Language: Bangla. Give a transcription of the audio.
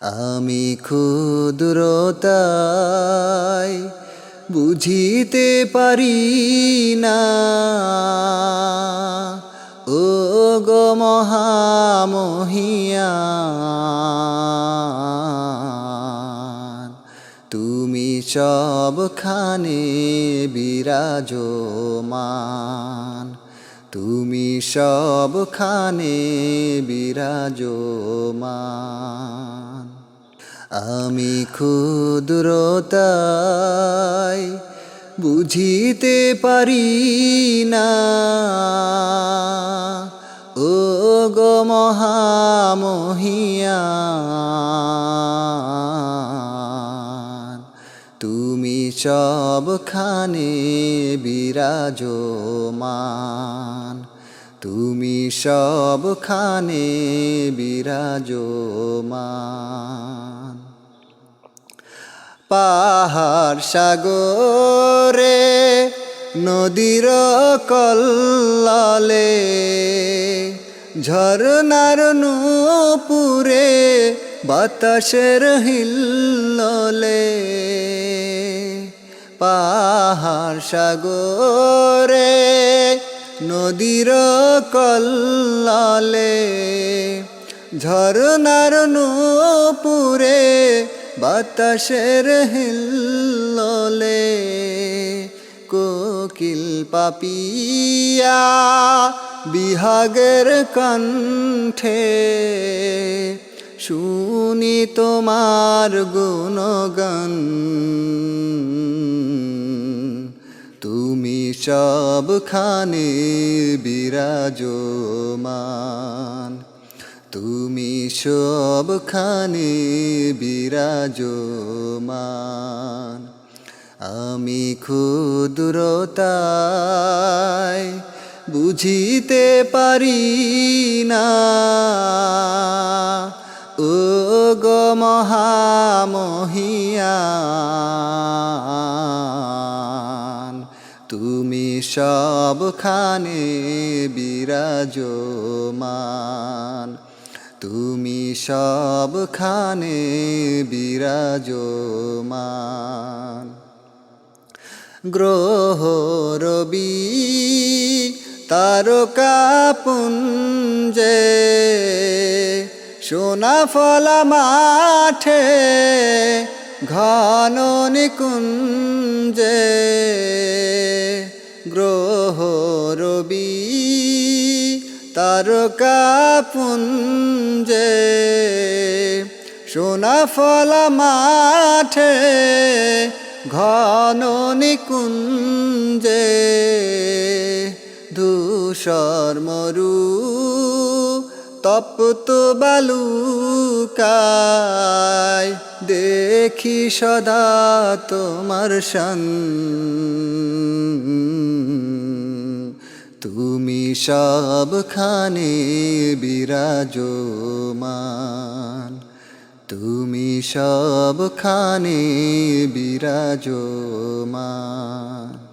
আমি ক্ষুদ্রতাই বুঝিতে পারি না। ও গো মহামহিয়ান তুমি সবখানে বিরাজমান। তুমি সবখানে বিরাজমান। আমি ক্ষুদ্রতাই বুঝিতে পারি না। ও গো মহামহিয়ান তুমি সবখানে বিরাজমান। তুমি সবখানে বিরাজমান। পাহাড় সাগরে নদীর কল্লালে ঝরনার নূপুরে বাতাসের হিল্ললে। পাহাড় সাগরে নদীর কল্লালে ঝরনার নূপুরে বাতাসের হিল্ললে কোকিল পাপিয়া বিহাগের কণ্ঠে শুনি তোমার গুণগান। সবখানে বিরাজমান। তুমি সবখানে বিরাজমান। আমি ক্ষুদ্রতায় বুঝিতে পারি না। ও গো মহামহিয়ান তুমি সবখানে বিরাজমান। তুমি সবখানে বিরাজমান। গ্রহ রবি তারকা পুঞ্জে সোনা ফলা মাঠে ঘন নিকুঞ্জে। তারকা পুঞ্জে সোনা ফলা মাঠে, ঘন নিকুঞ্জে। ধূসর মরু, তপ্ত বালুকায়। দেখি সদা তোমার শান তুমি সব সবখানে বিরাজমান। তুমি সব সবখানে বিরাজমান।